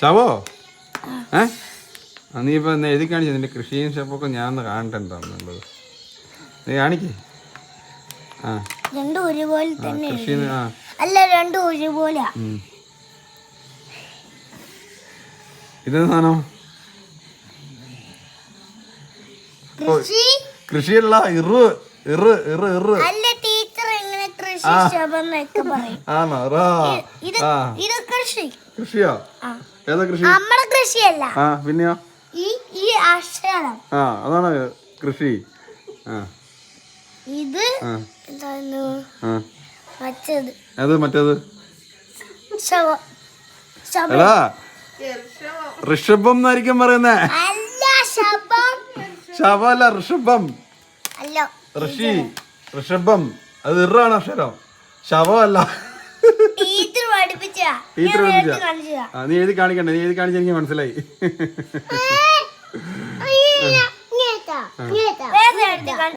ശവോ ഏ? നീ ഇപ്പൊ ഒന്ന് എഴുതി കാണിച്ചു നിന്റെ കൃഷിയും ശവൊക്കെ ഞാൻ ഒന്ന് കാണട്ടെ എന്താണെന്നുള്ളത് നീ കാണിക്കേ. ആ. രണ്ടും ഒരുപോലെ ആ, തന്നെ കൃഷി ആ. അല്ല രണ്ടും ഒരുപോലെ. ഉം. ഇതെന്ത് സാധനം? കൃഷി? കൃഷിയല്ല ഇറു. ഇറു ഇറ് ഇറ്. അല്ല ആണോ? റാ. ഇത് കൃഷി. കൃഷിയോ? ആ. ഏതാ കൃഷി? നമ്മുടെ കൃഷിയല്ല. ആ പിന്നെയോ? ഈ ഈ അക്ഷരം ആ അതാണ് കൃഷി. ആ. ഇത് എന്താണ് ആ. വച്ചത് അത് മറ്റേത്? എടാ. ഋഷഭം എന്നായിരിക്കും പറയുന്നേ. അല്ല ശബം ശവല്ല ഋഷഭം. ഋഷി ഋഷഭം. അത് ഇറാണ് അക്ഷരം. ശവമല്ല. നീ എഴുതി കാണിക്കണ്ട നീ എഴുതി കാണിച്ച എനിക്ക് മനസ്സിലായി.